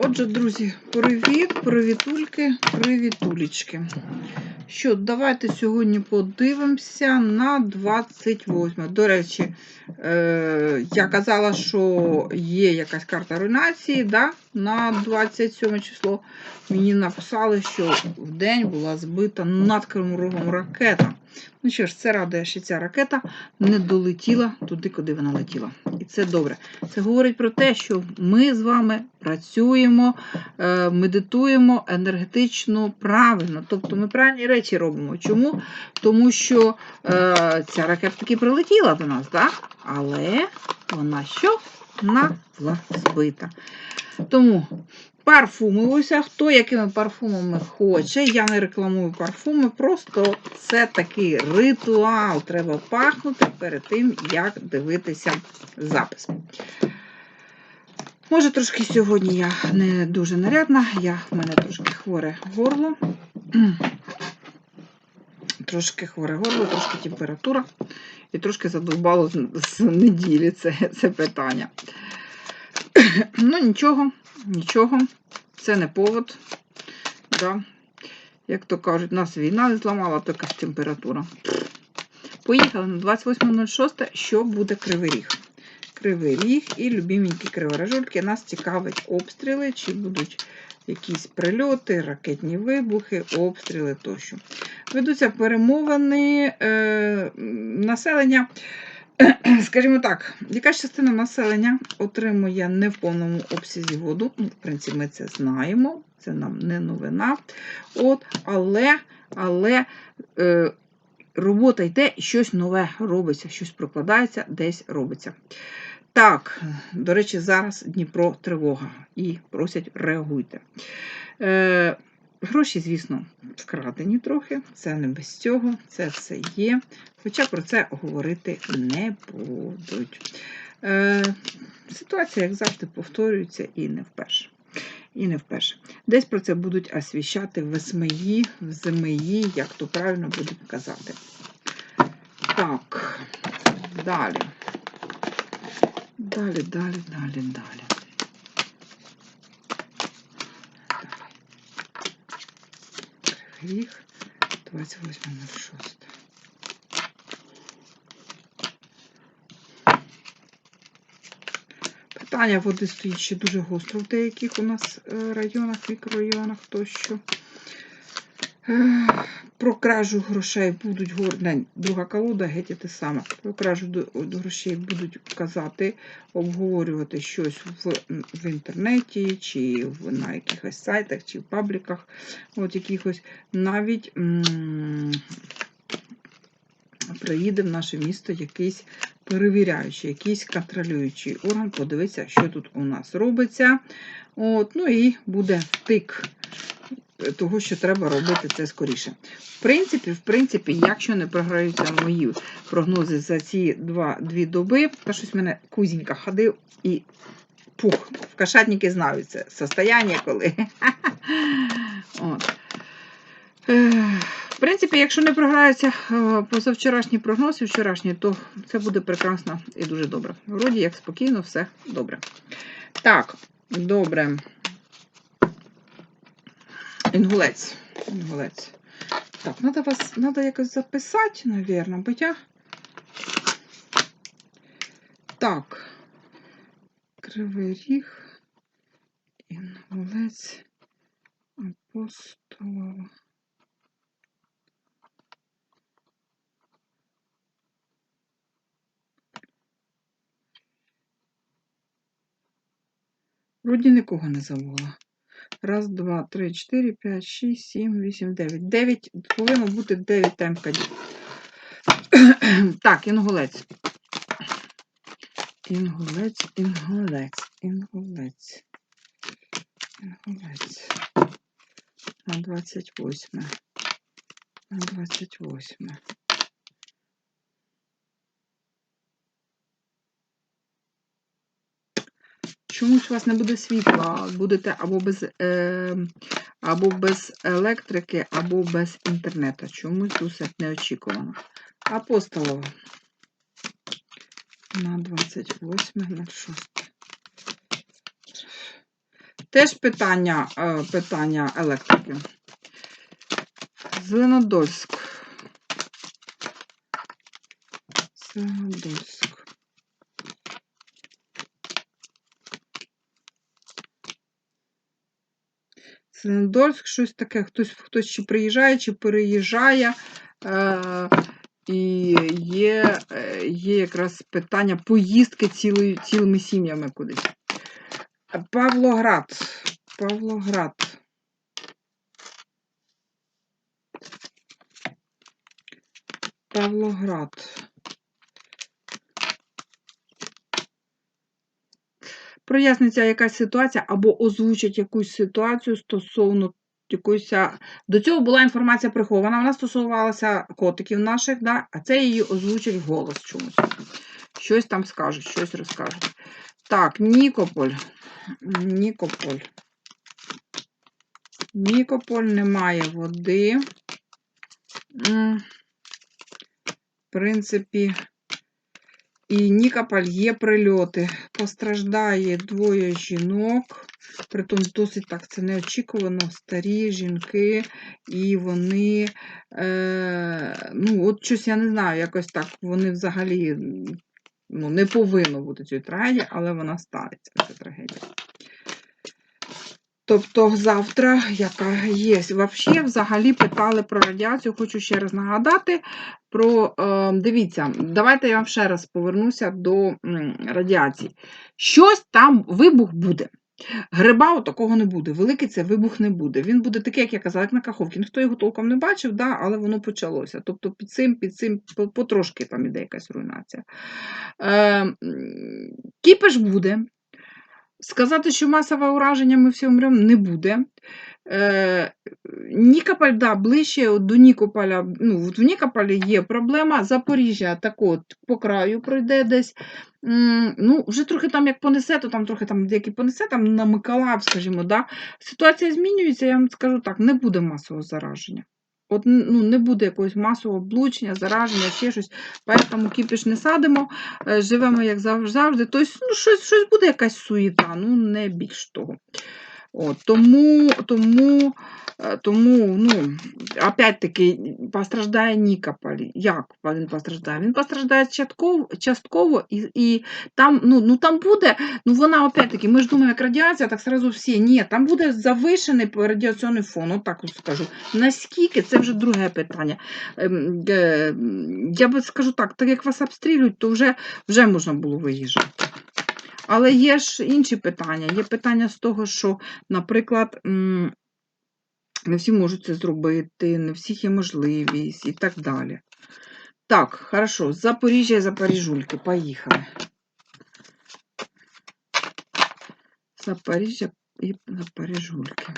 Отже, друзі, привіт, привітульки, привітулечки. Що, давайте сьогодні подивимося на 28. До речі, е, я казала, що є якась карта руйнації да, на 27 число. Мені написали, що в день була збита над Кривим Рогом ракета. Ну що ж, це радує, що ця ракета не долетіла туди, куди вона летіла. І це добре. Це говорить про те, що ми з вами працюємо, е, медитуємо енергетично правильно. Тобто ми правильні речі робимо. Чому? Тому що е, ця ракета таки прилетіла до нас, так? але вона що? Була збита. Тому парфумуюся, хто якими парфумами хоче. Я не рекламую парфуми, просто це такий ритуал. Треба пахнути перед тим, як дивитися запис. Може, трошки сьогодні я не дуже нарядна, я, в мене трошки хворе горло. Трошки хворе горло, трошки температура. І трошки задовбало з, неділі це, це питання. Ну, нічого, нічого, це не повод. Да. Як то кажуть, нас війна не зламала, якась температура. Поїхали на 28.06, що буде Кривий Ріг. Кривий Ріг і любименькі криворожульки. Нас цікавить обстріли, чи будуть якісь прильоти, ракетні вибухи, обстріли тощо. Ведуться перемовини е, населення. Скажімо так, якась частина населення отримує не в повному обсязі воду. Ну, в принципі, ми це знаємо, це нам не новина. От, Але але е, робота йде, і щось нове робиться, щось прокладається, десь робиться. Так, до речі, зараз Дніпро тривога і просять реагуйте. Е, Гроші, звісно, вкрадені трохи, це не без цього, це все є. Хоча про це говорити не будуть. Е, Ситуація, як завжди, повторюється і не вперше. І не вперше. Десь про це будуть освіщати в СМІ, в ЗМІ, як то правильно будуть казати. Так, далі. Далі, далі, далі, далі. Ріг 28.06. Питання води стоїть ще дуже гостро в деяких у нас е, районах, мікрорайонах тощо. Про кражу грошей будуть говорити. Друга колода, геть те саме. Про кражу грошей будуть казати, обговорювати щось в, в інтернеті, чи в, на якихось сайтах, чи в пабліках, от якихось. Навіть м, приїде в наше місто якийсь перевіряючий, якийсь контролюючий орган, подивитися, що тут у нас робиться. От, ну і буде втик того, що треба робити це скоріше. В принципі, в принципі, якщо не програються мої прогнози за ці два, дві доби, та щось в мене кузінька ходив і пух, в кошатники знають це состояння, коли. Е, В принципі, якщо не програються е, позавчорашні прогнози, вчорашні, то це буде прекрасно і дуже добре. Вроді як спокійно, все добре. Так, добре. Інгулець. Інгулець. Так, треба вас надо якось записати, мабуть, бо я. Так. Кривий ріг. Інгулець. Апостолова. Вроді нікого не забула. Раз, два, три, чотири, п'ять, шість, сім, вісім, дев'ять. Дев'ять. Повинно бути дев'ять таймкадів. Так, інгулець. Інгулець, інгулець, інгулець. Інгулець. На 28. На 28. Чомусь у вас не буде світла, будете або без, е, або без електрики, або без інтернету. Чомусь досить неочікувано. Апостолова на 28 на 6. Теж питання, е, питання електрики. Зеленодольськ. Зеленодольськ. Зеленодольськ, щось таке, хтось, хтось чи приїжджає, чи переїжджає. Е, і є, е, є якраз питання поїздки цілої, цілими сім'ями кудись. Павлоград. Павлоград. Павлоград. Проясниться якась ситуація або озвучить якусь ситуацію стосовно якоїсь. До цього була інформація прихована, вона стосувалася котиків наших, да? а це її озвучить голос чомусь. Щось там скажуть, щось розкажуть. Так, Нікополь. Нікополь. Нікополь немає води. В принципі, і Нікополь є прильоти. Постраждає двоє жінок. Притом досить так це неочікувано. Старі жінки, і вони, е, ну, от щось я не знаю, якось так. Вони взагалі ну, не повинно бути цієї трагедії, але вона станеться, ця трагедія. Тобто завтра, яка є. Взагалі, взагалі питали про радіацію. Хочу ще раз нагадати про. Е, дивіться, давайте я вам ще раз повернуся до радіації. Щось там вибух буде. Гриба такого не буде. Великий це вибух не буде. Він буде такий, як я казала, як на Каховці. Ніхто його толком не бачив, да, але воно почалося. Тобто під цим, під цим потрошки там іде якась руйнація. Е, м, кіпиш буде. Сказати, що масове ураження ми всі умремо, не буде. Е, Нікополь, да, ближче до Нікополя, ну, от в Нікополі є проблема. Запоріжжя так от по краю пройде десь. Ну, вже трохи там як понесе, то там трохи там деякі понесе, там на Миколаїв, скажімо, да. Ситуація змінюється, я вам скажу так, не буде масового зараження. От ну, не буде якогось масового облучення, зараження, ще щось. Поэтому кіпіш не садимо, е, живемо як завжди. Тобто, ну, щось, щось буде якась суєта, ну не більш того. От, тому, тому, е, тому, ну, опять-таки, постраждає Нікополь. Як він постраждає? Він постраждає частково, частково і, і там, ну, ну, там буде, ну вона опять-таки, ми ж думаємо, як радіація, так сразу всі. Ні, там буде завишений радіаційний фон, от скажу. Наскільки, це вже друге питання. Ем, Я би скажу так, так як вас обстрілюють, то вже, вже можна було виїжджати. Але є ж інші питання. Є питання з того, що, наприклад, не всі можуть це зробити, не всіх є можливість і так далі. Так, хорошо, Запоріжжя і Запоріжульки, поїхали. Запоріжжя і Запоріжульки.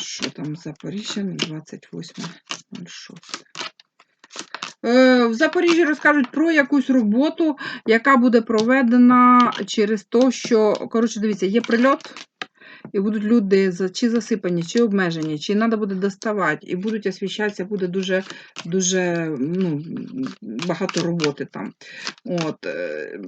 Що там Запоріжжя на 28.06? Е, В Запоріжжі розкажуть про якусь роботу, яка буде проведена через те, що, коротше, дивіться, є прильот, і будуть люди чи засипані, чи обмежені, чи треба буде доставати, і будуть освіщатися, буде дуже, дуже ну, багато роботи там. От, е,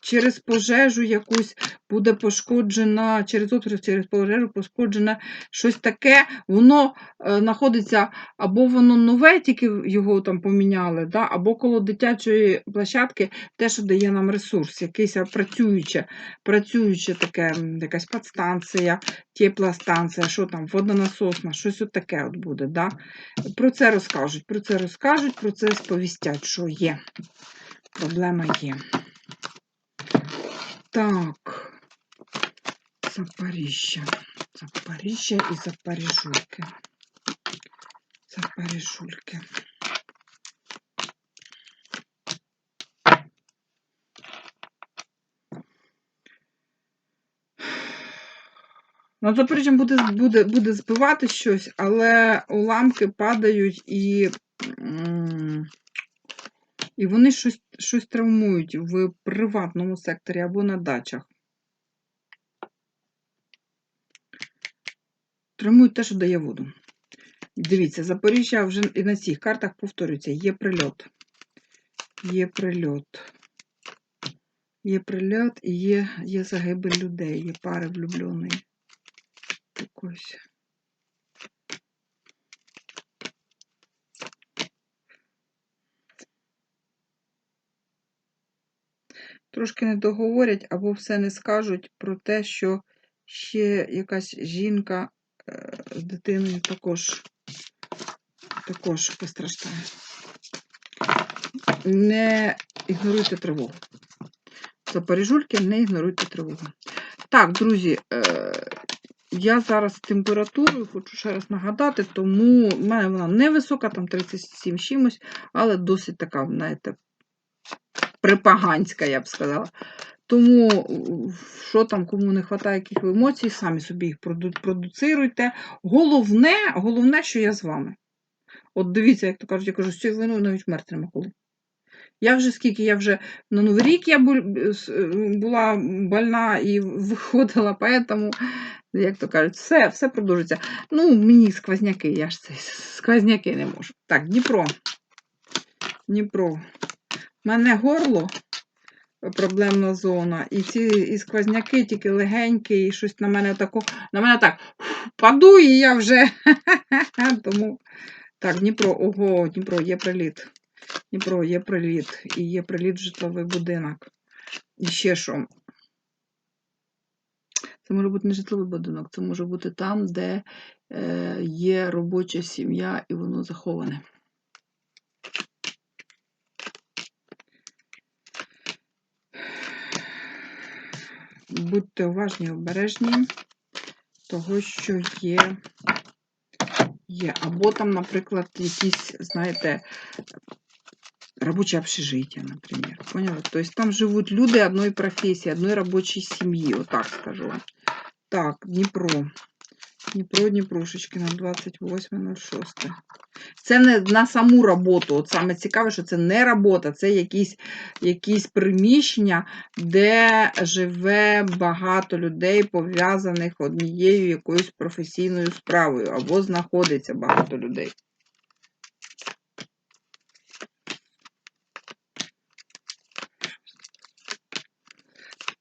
через пожежу якусь буде пошкоджена, через отруд, через пожежу пошкоджена щось таке, воно е, знаходиться або воно нове, тільки його там поміняли, да, або коло дитячої площадки те, що дає нам ресурс, якийсь працююче, працююче таке, якась подстанція, теплостанція, що там, водонасосна, щось от таке от буде. Да? Про це розкажуть, про це розкажуть, про це сповістять, що є. Проблема є. Так. Запоріжжя. Запоріжжя і Запоріжульки. Запоріжульки. Над Запоріжжям буде, буде, буде збивати щось, але уламки падають і, і вони щось, щось травмують в приватному секторі або на дачах. Травмують те, що дає воду. Дивіться, Запоріжжя вже і на цих картах повторюється, є прильот. Є прильот. Є прильот і є, є загибель людей, є пари влюбленої. Якось. Трошки не договорять або все не скажуть про те, що ще якась жінка е, з дитиною також, також постраждає. Не ігноруйте тривогу. Запоріжульки, не ігноруйте тривогу. Так, друзі, е, я зараз температурою хочу ще раз нагадати, тому в мене вона невисока, там 37 чимось, але досить така, знаєте, припаганська, я б сказала. Тому, що там, кому не вистачає яких емоцій, самі собі їх проду- продуцируйте. Головне, головне, що я з вами. От дивіться, як то кажуть, я кажу, з цією виною навіть вмерти нема коли. Я вже скільки, я вже на Новий рік я була больна і виходила, поэтому, як то кажуть, все, все продовжується. Ну, мені сквозняки, я ж це сквозняки не можу. Так, Дніпро. Дніпро. У мене горло проблемна зона, і ці і сквозняки тільки легенькі, і щось на мене тако, на мене так паду, і я вже. Тому так, Дніпро, ого, Дніпро, є приліт. Дніпро, є приліт, і є приліт в житловий будинок. І ще що? Це може бути не житловий будинок, це може бути там, де е, є робоча сім'я і воно заховане. Будьте уважні, обережні, того, що є. Є. Або там, наприклад, якісь, знаєте, робоче общежиття, наприклад. Поняли? Тобто там живуть люди одної професії, одної робочої сім'ї, отак скажу вам. Так, Дніпро. Дніпро, Дніпрошечки на 28.06. Це не на саму роботу. От саме цікаве, що це не робота, це якісь, якісь приміщення, де живе багато людей, пов'язаних однією якоюсь професійною справою, або знаходиться багато людей.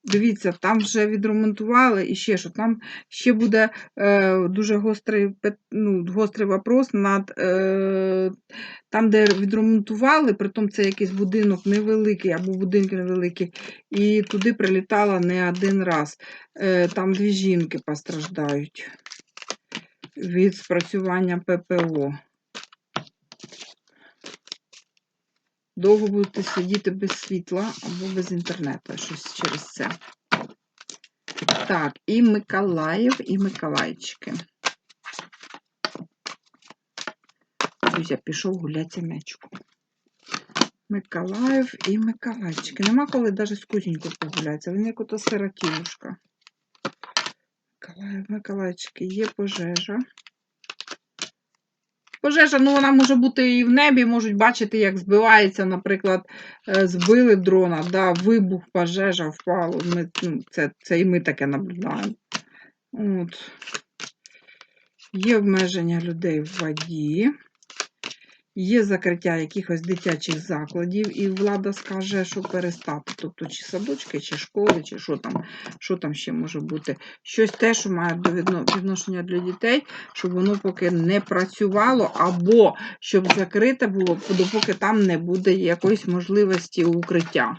Дивіться, там вже відремонтували і ще що. Там ще буде е, дуже гострий, ну, гострий вопрос над е, там, де відремонтували, притом це якийсь будинок невеликий або будинки невеликі, і туди прилітала не один раз. Е, там дві жінки постраждають від спрацювання ППО. Довго будете сидіти без світла або без інтернету, щось через це. Так, і Миколаїв, і Миколайчики. Друзі, пішов гуляти м'ячку. Миколаїв і Миколайчики. Нема коли навіть з кузінькою погулятися. Він як ото сиротінушка. Миколаїв, Миколайчики, є пожежа. Пожежа, ну вона може бути і в небі, можуть бачити, як збивається, наприклад, е, збили дрона, да, вибух, пожежа, впало. Ми, ну, це, це і ми таке наблюдаємо. От. Є обмеження людей в воді, є закриття якихось дитячих закладів, і влада скаже, що перестати. Тобто, чи садочки, чи школи, чи що там, що там ще може бути. Щось те, що має до відношення для дітей, щоб воно поки не працювало, або щоб закрите було, допоки там не буде якоїсь можливості укриття.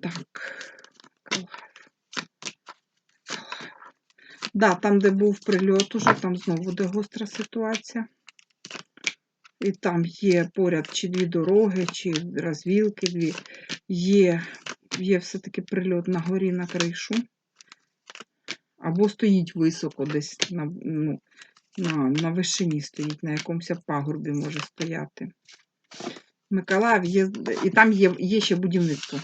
Так. Да, там, де був прильот, уже там знову буде гостра ситуація. І там є поряд чи дві дороги, чи розвілки дві. Є, є все-таки прильот на горі на кришу. Або стоїть високо десь на, ну, на, на вишині стоїть, на якомусь пагорбі може стояти. Миколаїв є, і там є, є ще будівництво.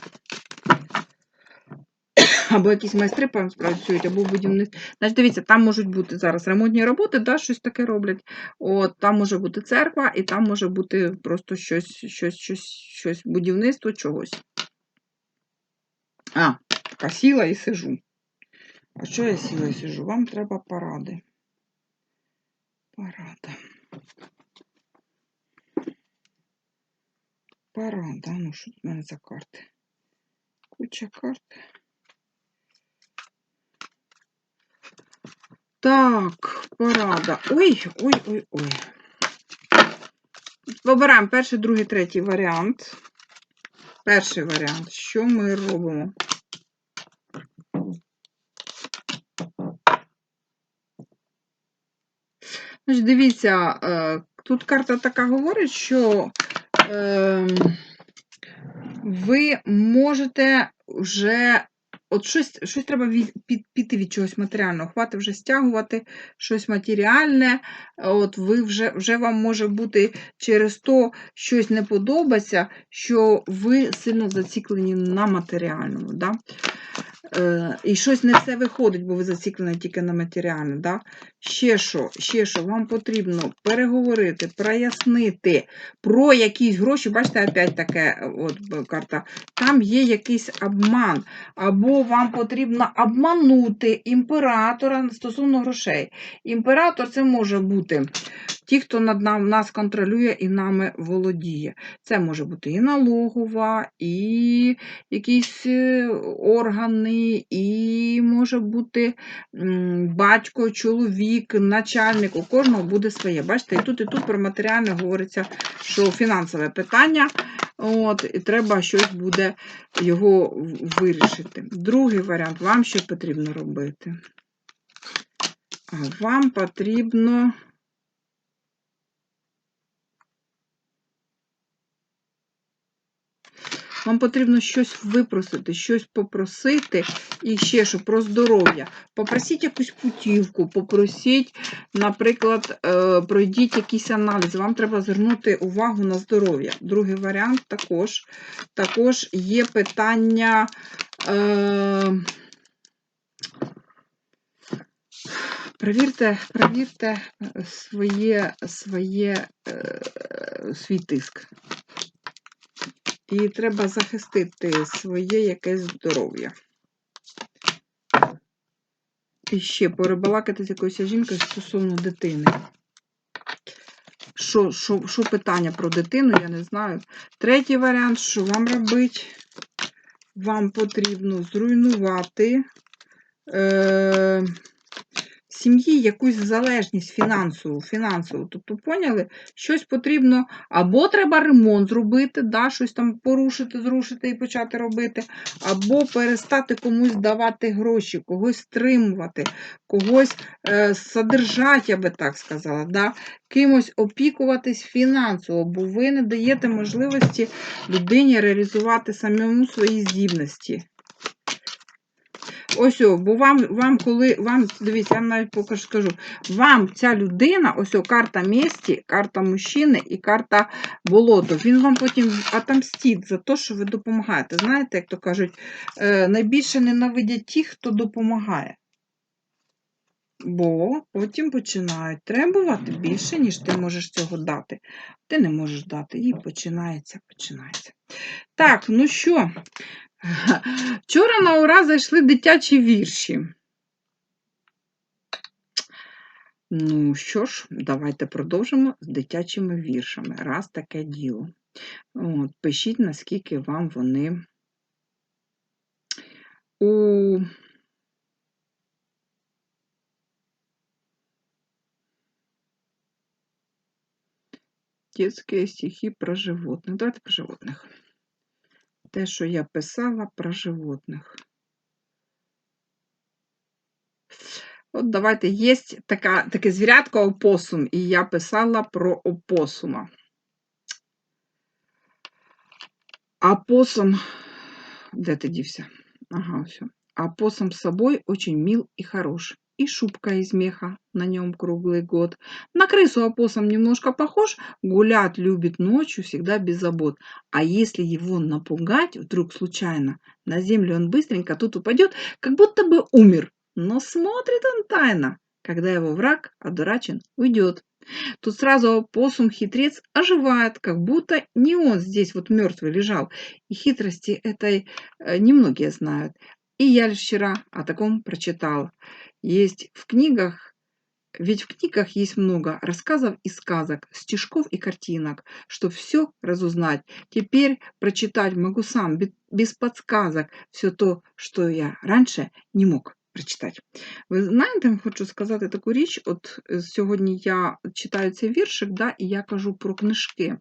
Або якісь майстри працюють, або будівництво. Значить, дивіться, там можуть бути зараз ремонтні роботи, да, щось таке роблять. От, там може бути церква, і там може бути просто щось, щось, щось, щось будівництво чогось. А, така сіла і сижу. А що я сіла і сижу? Вам треба поради. Парада. Парада. Ну, що в мене за карти? куча карт. Так, порада. Ой, ой, ой, ой. Вибираємо перший, другий, третій варіант. Перший варіант. Що ми робимо? Значить, дивіться, е, тут карта така говорить, що е, ви можете вже. От щось щось треба від, під, піти від чогось матеріального, хватить вже стягувати щось матеріальне, от ви вже вже вам може бути через то щось не подобається, що ви сильно заціклені на матеріальному. Да? Е, І щось не все виходить, бо ви заціклені тільки на матеріальне. Да? Ще що, ще що, вам потрібно переговорити, прояснити про якісь гроші. Бачите, опять таке от карта. Там є якийсь обман, або вам потрібно обманути імператора стосовно грошей. Імператор це може бути ті, хто над нам, нас контролює і нами володіє. Це може бути і налогова, і якісь е, і може бути батько, чоловік, начальник. У кожного буде своє. Бачите, і тут, і тут про матеріальне говориться, що фінансове питання. От, І треба щось буде його вирішити. Другий варіант, вам що потрібно робити? Вам потрібно Вам потрібно щось випросити, щось попросити і ще що про здоров'я. Попросіть якусь путівку, попросіть, наприклад, е, пройдіть якийсь аналіз. Вам треба звернути увагу на здоров'я. Другий варіант також також є питання. Е, Перевірте, перевірте своє, своє, е, свій тиск. І треба захистити своє якесь здоров'я. І ще порибалакати з якоюсь жінкою стосовно дитини. Що що, що питання про дитину, я не знаю. Третій варіант, що вам робити? Вам потрібно зруйнувати. Е, сім'ї якусь залежність фінансову, фінансову. Тобто, поняли, щось потрібно, або треба ремонт зробити, да, щось там порушити, зрушити і почати робити, або перестати комусь давати гроші, когось стримувати, когось е, я би так сказала, да, кимось опікуватись фінансово, бо ви не даєте можливості людині реалізувати самому свої здібності. Ось, бо вам, вам, коли, вам, дивіться, я навіть покажу, скажу, вам ця людина, ось карта місті, карта мужчини і карта болото, він вам потім отомстить за те, що ви допомагаєте. Знаєте, як то кажуть, е, найбільше ненавидять ті, хто допомагає. Бо потім починають требувати більше, ніж ти можеш цього дати. Ти не можеш дати. І починається, починається. Так, ну що, Вчора на ура зайшли дитячі вірші. Ну що ж, давайте продовжимо з дитячими віршами. Раз таке діло. От, Пишіть, наскільки вам вони у детские стихи про животных. Давайте про животных те, що я писала про животних. От давайте є така, таке звірятко опосум, і я писала про опосума. А посум, де ти дівся? Ага, все. А з собою очень мил і хорош и шубка из меха, на нем круглый год. На крысу опоссум немножко похож, гулять любит ночью, всегда без забот. А если его напугать вдруг случайно, на землю он быстренько тут упадет, как будто бы умер. Но смотрит он тайно, когда его враг одурачен уйдет. Тут сразу опоссум хитрец оживает, как будто не он здесь вот мертвый лежал. И хитрости этой э, немногие знают. И я лишь вчера о таком прочитала. Есть в книгах Ведь в книгах есть много рассказов и сказок, стишков и картинок, чтоб все разузнать. Теперь прочитать могу сам, бе- без подсказок, все то, що я раніше не мог прочитати. Ви знаєте, хочу сказати таку річ. От е, сьогодні я читаю цей віршик, да, і я кажу про книжки.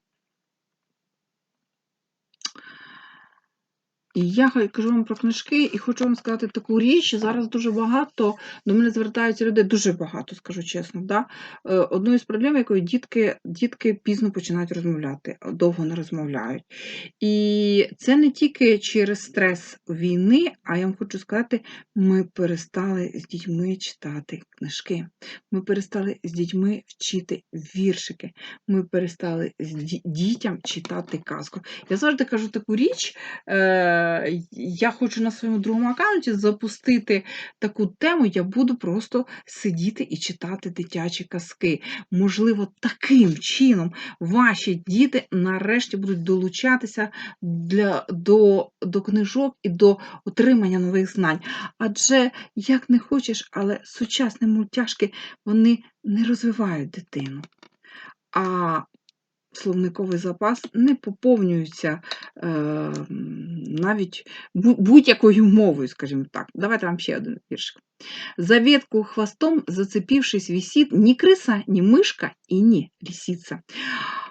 І я кажу вам про книжки, і хочу вам сказати таку річ. Зараз дуже багато до мене звертаються люди, дуже багато, скажу чесно. Да? Е, Одною з проблем, якою дітки, дітки пізно починають розмовляти, довго не розмовляють. І це не тільки через стрес війни, а я вам хочу сказати, ми перестали з дітьми читати книжки. Ми перестали з дітьми вчити віршики. Ми перестали з дітям читати казку. Я завжди кажу таку річ. Е, я хочу на своєму другому аккаунті запустити таку тему. Я буду просто сидіти і читати дитячі казки. Можливо, таким чином ваші діти нарешті будуть долучатися для, до, до книжок і до отримання нових знань. Адже як не хочеш, але сучасні мультяшки вони не розвивають дитину. А словниковий запас не поповнюється е, м, навіть бу- будь-якою мовою, скажімо так. Давайте вам ще один віршик. За ветку хвостом зацепившись висит ни крыса, ни мышка и ни лисица.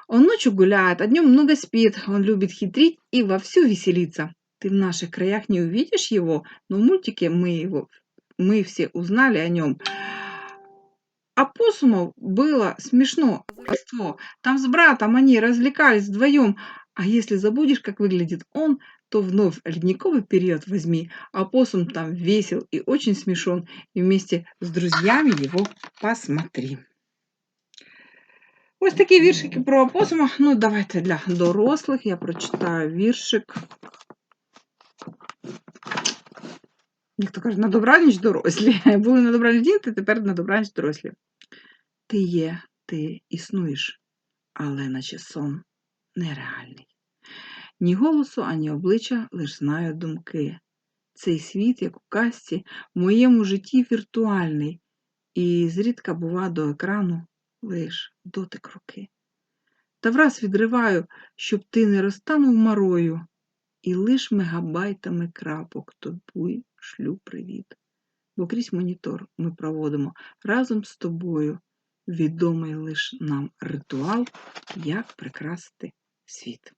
Он ночью гуляет, а днем много спит, он любит хитрить и вовсю веселиться. Ты в наших краях не увидишь его, но в мультике мы его, мы все узнали о нем. А Посумов было смешно. Рождество. Там с братом они развлекались вдвоем. А если забудешь, как выглядит он, то вновь ледниковый период возьми. А посум там весел и очень смешон. И вместе с друзьями его посмотри. Ось такі віршики про опосума. Ну, давайте для дорослих я прочитаю віршик. Як то кажуть, на добраніч дорослі. Були на добраніч діти, тепер на добраніч дорослі. Ти є, ти існуєш, але наче сон нереальний. Ні голосу, ані обличчя, лиш знаю думки. Цей світ, як у казці, в моєму житті віртуальний, і зрідка бува до екрану лиш дотик руки. Та враз відриваю, щоб ти не розтанув марою, і лиш мегабайтами крапок тобі шлю привіт. Бо крізь монітор ми проводимо разом з тобою відомий лиш нам ритуал, як прикрасити світ.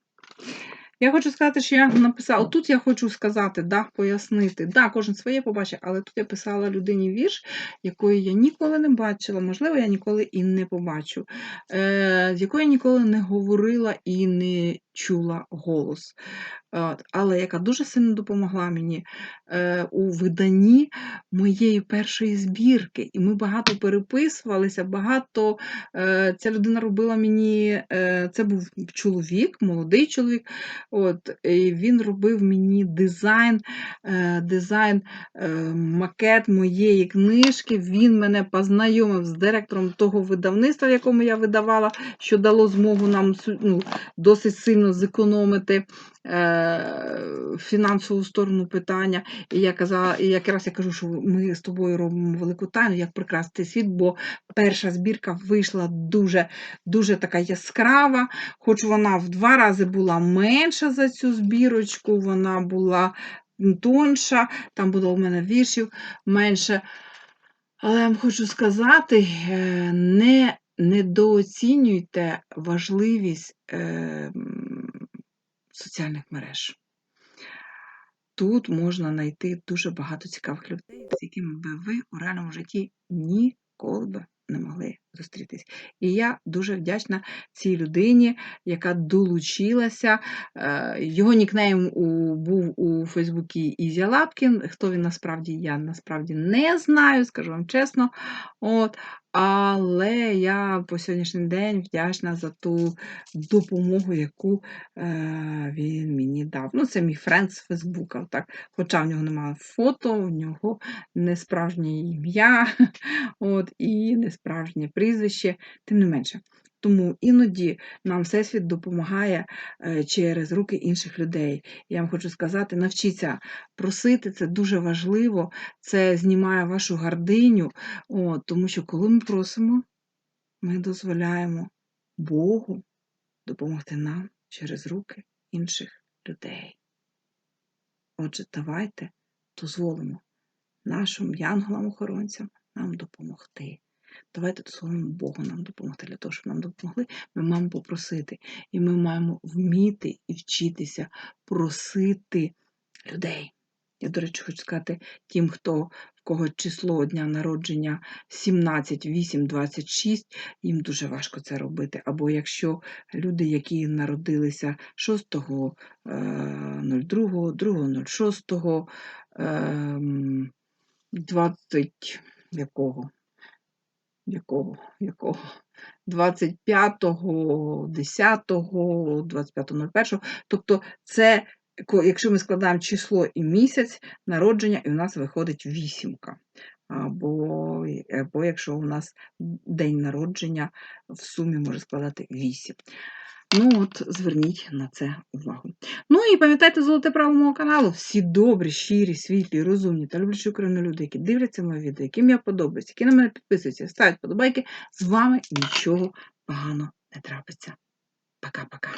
Я хочу сказати, що я написала, тут я хочу сказати, да, пояснити, да, кожен своє побачить, але тут я писала людині вірш, якої я ніколи не бачила, можливо, я ніколи і не побачу, е, з якої я ніколи не говорила і не чула голос. Але яка дуже сильно допомогла мені е, у виданні моєї першої збірки. І ми багато переписувалися, багато е, ця людина робила мені, е, це був чоловік, молодий чоловік. От, і він робив мені дизайн, е, дизайн, е, макет моєї книжки. Він мене познайомив з директором того видавництва, в якому я видавала, що дало змогу нам ну, досить сильно зекономити е, фінансову сторону питання. І я казала, і якраз я кажу, що ми з тобою робимо велику тайну, як прикрасити світ, бо перша збірка вийшла дуже, дуже така яскрава, хоч вона в два рази була менша за цю збірочку, вона була тонша, там було у мене віршів менше. Але я вам хочу сказати, е, не недооцінюйте важливість е, соціальних мереж. Тут можна знайти дуже багато цікавих людей, з якими би ви у реальному житті ніколи би не могли зустрітись. І я дуже вдячна цій людині, яка долучилася. Е, Його нікнейм був у Фейсбуці Ізя Лапкін. Хто він насправді, я насправді не знаю, скажу вам чесно. От. Але я по сьогоднішній день вдячна за ту допомогу, яку е, він мені дав. Ну, це мій френд з Фейсбука. Так. Хоча в нього немає фото, в нього не справжнє ім'я от, і не справжнє прізвище, тим не менше. Тому іноді нам Всесвіт допомагає е, через руки інших людей. Я вам хочу сказати, навчіться просити, це дуже важливо, це знімає вашу гординю, от, тому що коли ми просимо, ми дозволяємо Богу допомогти нам через руки інших людей. Отже, давайте дозволимо нашим янголам-охоронцям нам допомогти. Давайте дозволимо Богу нам допомогти. Для того, щоб нам допомогли, ми маємо попросити. І ми маємо вміти і вчитися просити людей. Я, до речі, хочу сказати тим, хто в кого число дня народження 17, 8, 26, їм дуже важко це робити. Або якщо люди, які народилися 6, 02, 2, 06, ем, 20 якого? Якого? Якого? 25-го, 10-го, 25.01. Тобто, це якщо ми складаємо число і місяць народження, і у нас виходить вісімка. Або, або якщо у нас день народження в сумі може складати 8. Ну от, зверніть на це увагу. Ну і пам'ятайте золоте право мого каналу. Всі добрі, щирі, світлі, розумні та люблячі Україну люди, які дивляться моє відео, яким я подобаюся, які на мене підписуються, ставлять подобайки. З вами нічого поганого не трапиться. Пока-пока.